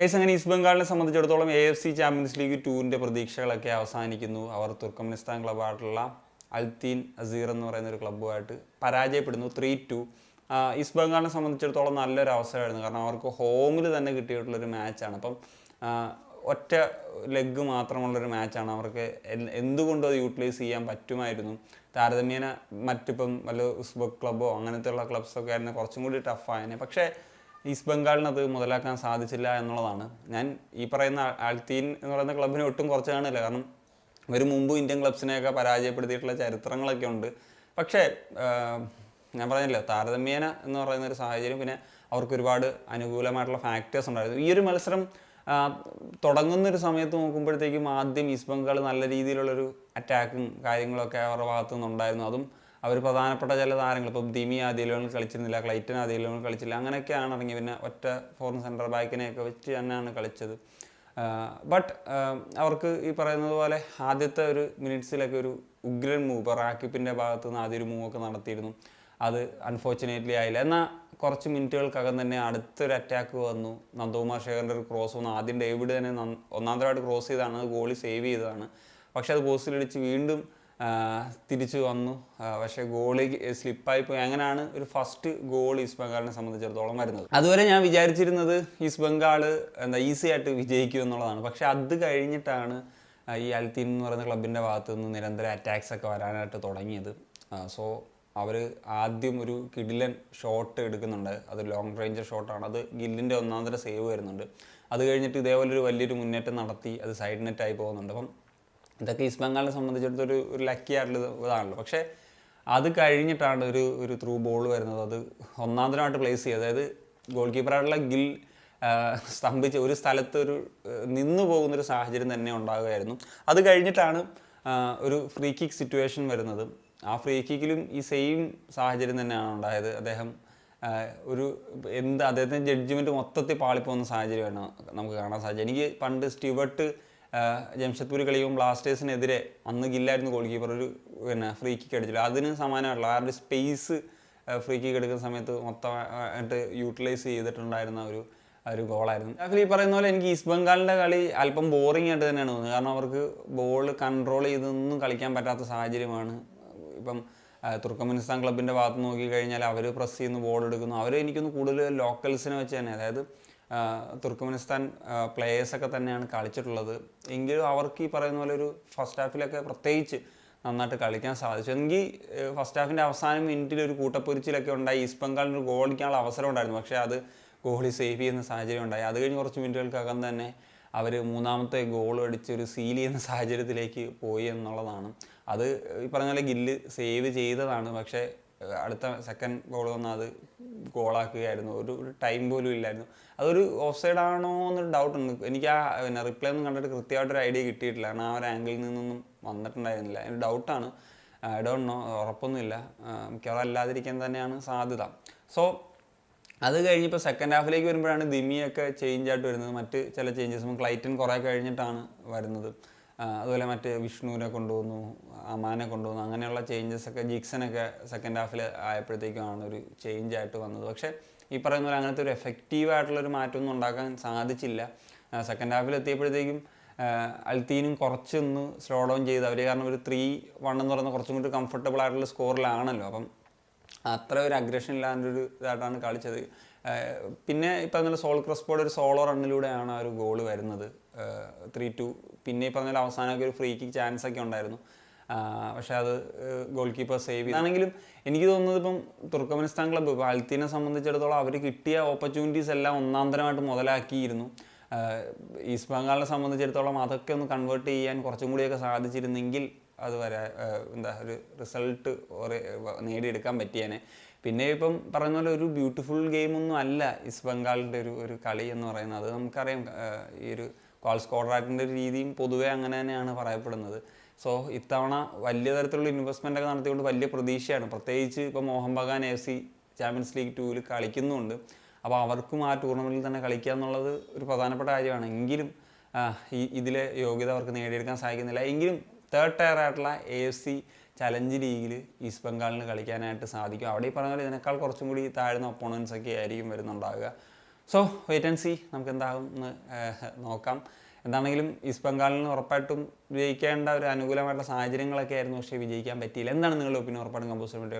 Case അങ്ങനെ east ബംഗാളിനെ സംബന്ധിച്ചിടത്തോളം A F C champions league ടൂവിന്റെ പ്രതീക്ഷകളൊക്കെ അവസാനിക്കുന്നു. അവർ തുർക്കമിനിസ്ഥാൻ ക്ലബ്ബായിട്ടുള്ള അൽത്തീൻ അസീർ എന്ന് പറയുന്ന ഒരു ക്ലബ്ബുമായിട്ട് പരാജയപ്പെടുന്നു. ത്രീ ടു ഈസ്റ്റ് ബംഗാളിനെ സംബന്ധിച്ചിടത്തോളം നല്ലൊരു അവസരമായിരുന്നു. കാരണം അവർക്ക് ഹോമിൽ തന്നെ കിട്ടിയിട്ടുള്ളൊരു മാച്ചാണ് അപ്പം ഒറ്റ ലെഗ് മാത്രമുള്ളൊരു മാച്ചാണ് അവർക്ക് എന്തുകൊണ്ടും അത് യൂട്ടിലൈസ് ചെയ്യാൻ പറ്റുമായിരുന്നു. താരതമ്യേന മറ്റിപ്പം വല്ല ഉസ്ബക് ക്ലബ്ബോ അങ്ങനത്തെയുള്ള ക്ലബ്സൊക്കെ ആയിരുന്നു കുറച്ചും കൂടി ടഫായനെ പക്ഷേ ഈസ്റ്റ് ബംഗാളിന് അത് മുതലാക്കാൻ സാധിച്ചില്ല എന്നുള്ളതാണ്. ഞാൻ ഈ പറയുന്ന ആൽത്തീൻ എന്ന് പറയുന്ന ക്ലബിനെ ഒട്ടും കുറച്ച് കാണില്ല. കാരണം ഇവർ മുമ്പ് ഇന്ത്യൻ ക്ലബ്സിനെയൊക്കെ പരാജയപ്പെടുത്തിയിട്ടുള്ള ചരിത്രങ്ങളൊക്കെ ഉണ്ട്. പക്ഷേ ഞാൻ പറഞ്ഞില്ല താരതമ്യേന എന്ന് പറയുന്ന ഒരു സാഹചര്യം പിന്നെ അവർക്ക് ഒരുപാട് അനുകൂലമായിട്ടുള്ള ഫാക്ടേഴ്സ് ഉണ്ടായിരുന്നു. ഈ ഒരു മത്സരം തുടങ്ങുന്ന ഒരു സമയത്ത് നോക്കുമ്പോഴത്തേക്കും ആദ്യം ഈസ്റ്റ് ബംഗാൾ നല്ല രീതിയിലുള്ളൊരു അറ്റാക്കും കാര്യങ്ങളൊക്കെ അവരുടെ ഭാഗത്തു നിന്നുണ്ടായിരുന്നു അതും അവർ പ്രധാനപ്പെട്ട ചില താരങ്ങൾ ഇപ്പം ദിമി ആദ്യ ലെവലിൽ കളിച്ചിരുന്നില്ല ക്ലൈറ്റൻ ആദ്യ ലെവലിൽ കളിച്ചില്ല അങ്ങനെയൊക്കെയാണ് ഇറങ്ങി പിന്നെ ഒറ്റ ഫോറിൻ സെന്റർ ബാക്കിനെയൊക്കെ വെച്ച് തന്നെയാണ് കളിച്ചത്. ബട്ട് അവർക്ക് ഈ പറയുന്നത് പോലെ ആദ്യത്തെ ഒരു മിനിറ്റ്സിലൊക്കെ ഒരു ഉഗ്രൻ മൂവ് ഇപ്പോൾ റാക്കിപ്പിന്റെ ഭാഗത്ത് നിന്ന് ആദ്യ ഒരു മൂവൊക്കെ നടത്തിയിരുന്നു. അത് അൺഫോർച്ചുനേറ്റ്ലി ആയില്ല. എന്നാൽ കുറച്ച് മിനിറ്റുകൾക്കകം തന്നെ അടുത്തൊരു അറ്റാക്ക് വന്നു. നന്ദകുമാർ ശേഖറിന്റെ ഒരു ക്രോസ് വന്നു. ആദ്യം ഡേവിഡ് തന്നെ നന്ന- ഒന്നാം തരമായിട്ട് ക്രോസ് ചെയ്താണ്. അത് ഗോളി സേവ് ചെയ്തതാണ്. പക്ഷേ അത് പോസ്റ്റിലിടിച്ച് വീണ്ടും തിരിച്ചു വന്നു. പക്ഷേ ഗോളി സ്ലിപ്പായി പോയി. അങ്ങനെയാണ് ഒരു ഫസ്റ്റ് ഗോൾ ഈസ്റ്റ് ബംഗാളിനെ സംബന്ധിച്ചിടത്തോളം വരുന്നത്. അതുവരെ ഞാൻ വിചാരിച്ചിരുന്നത് ഈസ്റ്റ് ബംഗാൾ എന്താ ഈസി ആയിട്ട് വിജയിക്കും എന്നുള്ളതാണ്. പക്ഷെ അത് കഴിഞ്ഞിട്ടാണ് ഈ അൽത്തീൻ എന്ന് പറയുന്ന ക്ലബിന്റെ ഭാഗത്തു നിന്ന് നിരന്തരം അറ്റാക്സ് ഒക്കെ വരാനായിട്ട് തുടങ്ങിയത്. സോ അവർ ആദ്യം ഒരു കിഡിലൻ ഷോട്ട് എടുക്കുന്നുണ്ട്. അത് ലോങ് റേഞ്ച് ഷോട്ടാണ് അത് ഗില്ലിന്റെ ഒന്നാന്തര സേവ് വരുന്നുണ്ട്. അത് കഴിഞ്ഞിട്ട് ഇതേപോലെ ഒരു വലിയൊരു മുന്നേറ്റം നടത്തി അത് സൈഡ് നെറ്റായി പോകുന്നുണ്ട്. അപ്പം ഇതൊക്കെ ഈസ്റ്റ് ബംഗാളിനെ സംബന്ധിച്ചിടത്തോളം ഒരു ലക്കി ആയിട്ടുള്ള ഇത് ഇതാണല്ലോ. പക്ഷേ അത് കഴിഞ്ഞിട്ടാണ് ഒരു ഒരു ത്രൂ ബോൾ വരുന്നത്. അത് ഒന്നാന്തരമായിട്ട് പ്ലേസ് ചെയ്യുക. അതായത് ഗോൾ കീപ്പറായിട്ടുള്ള ഗിൽ സ്തംഭിച്ച് ഒരു സ്ഥലത്ത് ഒരു നിന്നു പോകുന്നൊരു സാഹചര്യം തന്നെ ഉണ്ടാകുമായിരുന്നു അത് കഴിഞ്ഞിട്ടാണ് ഒരു ഫ്രീ കിക്ക് സിറ്റുവേഷൻ വരുന്നത്. ആ ഫ്രീ കിക്കിലും ഈ സെയിം സാഹചര്യം തന്നെയാണ് ഉണ്ടായത്. അദ്ദേഹം ഒരു എന്ത് അദ്ദേഹത്തിന്റെ ജഡ്ജ്മെന്റ് മൊത്തത്തിൽ പാളിപ്പോകുന്ന സാഹചര്യമാണ് നമുക്ക് കാണാൻ സാധിച്ചത്. എനിക്ക് പണ്ട് സ്റ്റിവർട്ട് ജംഷഡ്പൂർ കളിയും ബ്ലാസ്റ്റേഴ്സിനെതിരെ അന്ന് ഗില്ലായിരുന്നു ഗോൾ കീപ്പർ ഒരു പിന്നെ ഫ്രീ കിക്ക് അടിച്ചില്ല അതിന് സമാനമായിട്ടുള്ള ആരുടെ സ്പേസ് ഫ്രീ കിക്ക് എടുക്കുന്ന സമയത്ത് മൊത്തമായിട്ട് യൂട്ടിലൈസ് ചെയ്തിട്ടുണ്ടായിരുന്ന ഒരു ഒരു ഗോളായിരുന്നു ആക്ച്വലി ഈ പറയുന്ന പോലെ എനിക്ക് ഈസ്റ്റ് ബംഗാളിന്റെ കളി അല്പം ബോറിംഗ് ആയിട്ട് തന്നെയാണ് തോന്നുന്നത്. കാരണം അവർക്ക് ബോൾ കൺട്രോൾ ചെയ്തൊന്നും കളിക്കാൻ പറ്റാത്ത സാഹചര്യമാണ്. ഇപ്പം തുർക്കമിനിസ്ഥാൻ ക്ലബിന്റെ ഭാഗത്ത് നോക്കി കഴിഞ്ഞാൽ അവർ പ്രസ് ചെയ്യുന്നു ബോൾ എടുക്കുന്നു. അവർ എനിക്കൊന്ന് കൂടുതൽ ലോക്കൽസിനെ വെച്ച് തന്നെ അതായത് തുർക്കമെനിസ്ഥാൻ പ്ലേയേഴ്സൊക്കെ തന്നെയാണ് കളിച്ചിട്ടുള്ളത്. എങ്കിലും അവർക്ക് ഈ പറയുന്ന പോലെ ഒരു ഫസ്റ്റ് ഹാഫിലൊക്കെ പ്രത്യേകിച്ച് നന്നായിട്ട് കളിക്കാൻ സാധിച്ചു. എങ്കിൽ ഫസ്റ്റ് ഹാഫിന്റെ അവസാന മിനിറ്റിൽ ഒരു കൂട്ടപ്പൊരിച്ചിലൊക്കെ ഉണ്ടായി. ഈസ്റ്റ് ബംഗാളിന് ഒരു ഗോൾ അടിക്കാനുള്ള അവസരം ഉണ്ടായിരുന്നു. പക്ഷേ അത് കോഹ്ലി സേവ് ചെയ്യുന്ന സാഹചര്യം ഉണ്ടായി. അത് കഴിഞ്ഞ് കുറച്ച് മിനിറ്റുകൾക്കകം തന്നെ അവർ മൂന്നാമത്തെ ഗോൾ അടിച്ച് ഒരു സീൽ ചെയ്യുന്ന സാഹചര്യത്തിലേക്ക് പോയി എന്നുള്ളതാണ്. അത് ഈ പറഞ്ഞ പോലെ ഗില്ല് സേവ് ചെയ്തതാണ്. പക്ഷേ അടുത്ത സെക്കൻഡ് ഗോൾ വന്നാൽ അത് ഗോളാക്കുകയായിരുന്നു. ഒരു ഒരു ടൈം പോലും ഇല്ലായിരുന്നു. അതൊരു ഓഫ് സൈഡ് ആണോ എന്നൊരു ഡൗട്ട് ഉണ്ട്. എനിക്ക് ആ പിന്നെ റിപ്ലൈ ഒന്നും കണ്ടിട്ട് കൃത്യമായിട്ടൊരു ഐഡിയ കിട്ടിയിട്ടില്ല. കാരണം ആ ഒരു ആംഗിളിൽ നിന്നൊന്നും വന്നിട്ടുണ്ടായിരുന്നില്ല. ഒരു ഡൗട്ടാണ് ഐ ഡോണ്ട് നോ ഉറപ്പൊന്നുമില്ല. മിക്കവാറും അല്ലാതിരിക്കാൻ തന്നെയാണ് സാധ്യത. സോ അത് കഴിഞ്ഞിപ്പോൾ സെക്കൻഡ് ഹാഫിലേക്ക് വരുമ്പോഴാണ് ദിമിയൊക്കെ ചേഞ്ച് ആയിട്ട് വരുന്നത്. മറ്റ് ചില ചേഞ്ചസും ക്ലൈറ്റൻ കുറേ കഴിഞ്ഞിട്ടാണ് വരുന്നത്. അതുപോലെ മറ്റ് വിഷ്ണുവിനെ കൊണ്ടുവന്നു അമാനെ കൊണ്ടുവന്നു അങ്ങനെയുള്ള ചേഞ്ചസ് ഒക്കെ ജിക്സനൊക്കെ സെക്കൻഡ് ഹാഫിൽ ആയപ്പോഴത്തേക്കുമാണ് ഒരു ചേഞ്ച് ആയിട്ട് വന്നത്. പക്ഷേ ഈ പറയുന്ന പോലെ അങ്ങനത്തെ ഒരു എഫക്റ്റീവ് ആയിട്ടുള്ളൊരു മാറ്റമൊന്നും ഉണ്ടാക്കാൻ സാധിച്ചില്ല. സെക്കൻഡ് ഹാഫിൽ എത്തിയപ്പോഴത്തേക്കും അൽത്തീനും കുറച്ചൊന്ന് സ്ലോ ഡൗൺ ചെയ്ത് അവർ കാരണം ഒരു ത്രീ വൺ എന്ന് പറയുന്ന കുറച്ചും കൂടി കംഫർട്ടബിൾ ആയിട്ടുള്ള സ്കോറിലാണല്ലോ അപ്പം അത്ര ഒരു അഗ്രഷൻ ഇല്ലാണ്ടൊരു ഇതായിട്ടാണ് കളിച്ചത്. പിന്നെ ഇപ്പം പറഞ്ഞ സോൾ ക്രസ്പോയുടെ ഒരു സോളോ റണ്ണിലൂടെയാണ് ആ ഒരു ഗോൾ വരുന്നത്. ത്രീ ടു പിന്നെ ഇപ്പം നല്ല അവസാനമൊക്കെ ഒരു ഫ്രീ കിക്ക് ചാൻസ് ഒക്കെ ഉണ്ടായിരുന്നു. പക്ഷെ അത് ഗോൾ കീപ്പർ സേവ് ചെയ്താണെങ്കിലും എനിക്ക് തോന്നുന്നത് ഇപ്പം തുർക്കമെനിസ്ഥാൻ ക്ലബ്ബ് ഇപ്പോൾ അൽത്തീനെ സംബന്ധിച്ചിടത്തോളം അവർ കിട്ടിയ ഓപ്പർച്യൂണിറ്റീസ് എല്ലാം ഒന്നാന്തരമായിട്ട് മുതലാക്കിയിരുന്നു. ഈസ്റ്റ് ബംഗാളിനെ സംബന്ധിച്ചിടത്തോളം അതൊക്കെ ഒന്ന് കൺവേർട്ട് ചെയ്യാൻ കുറച്ചും കൂടിയൊക്കെ സാധിച്ചിരുന്നെങ്കിൽ അത് വരാ എന്താ ഒരു റിസൾട്ട് നേടിയെടുക്കാൻ പറ്റിയേനെ. പിന്നെ ഇപ്പം പറയുന്ന പോലെ ഒരു ബ്യൂട്ടിഫുൾ ഗെയിമൊന്നും അല്ല ഈസ്റ്റ് ബംഗാളിന്റെ ഒരു ഒരു കളി എന്ന് പറയുന്നത്. അത് നമുക്കറിയാം ഈ ഒരു കോൾ സ്കോഡറാറ്റിന്റെ ഒരു രീതിയും പൊതുവേ അങ്ങനെ തന്നെയാണ് പറയപ്പെടുന്നത്. സോ ഇത്തവണ വലിയ തരത്തിലുള്ള ഇൻവെസ്റ്റ്മെന്റ് ഒക്കെ നടത്തിക്കൊണ്ട് വലിയ പ്രതീക്ഷയാണ്. പ്രത്യേകിച്ച് ഇപ്പോൾ Mohun Bagan F C champions league ടൂവിൽ കളിക്കുന്നുണ്ട്. അപ്പോൾ അവർക്കും ആ ടൂർണമെന്റിൽ തന്നെ കളിക്കുക എന്നുള്ളത് ഒരു പ്രധാനപ്പെട്ട കാര്യമാണ്. എങ്കിലും ഈ ഇതിലെ യോഗ്യത അവർക്ക് നേടിയെടുക്കാൻ സാധിക്കുന്നില്ല. എങ്കിലും തേർഡ് ടയർ ആയിട്ടുള്ള എ എഫ് സി ചലഞ്ച് ലീഗിൽ ഈസ്റ്റ് ബംഗാളിന് കളിക്കാനായിട്ട് സാധിക്കും. അവിടെ ഈ പറഞ്ഞ പോലെ ഇതിനേക്കാൾ കുറച്ചും കൂടി താഴ്ന്ന ഒപ്പോണൻസ് ഒക്കെ ആയിരിക്കും വരുന്നുണ്ടാവുക. സോ വെയിറ്റ് ആൻഡ് സി നമുക്ക് എന്താകും എന്ന് നോക്കാം. എന്താണെങ്കിലും ഈസ്റ്റ് ബംഗാളിന് ഉറപ്പായിട്ടും വിജയിക്കേണ്ട ഒരു അനുകൂലമായിട്ടുള്ള സാഹചര്യങ്ങളൊക്കെ ആയിരുന്നു. പക്ഷേ വിജയിക്കാൻ പറ്റിയില്ല. എന്താണ് നിങ്ങളുടെ ഒപ്പീനിയൻ ഉറപ്പായിട്ടും കമ്പോസ് വേണ്ടി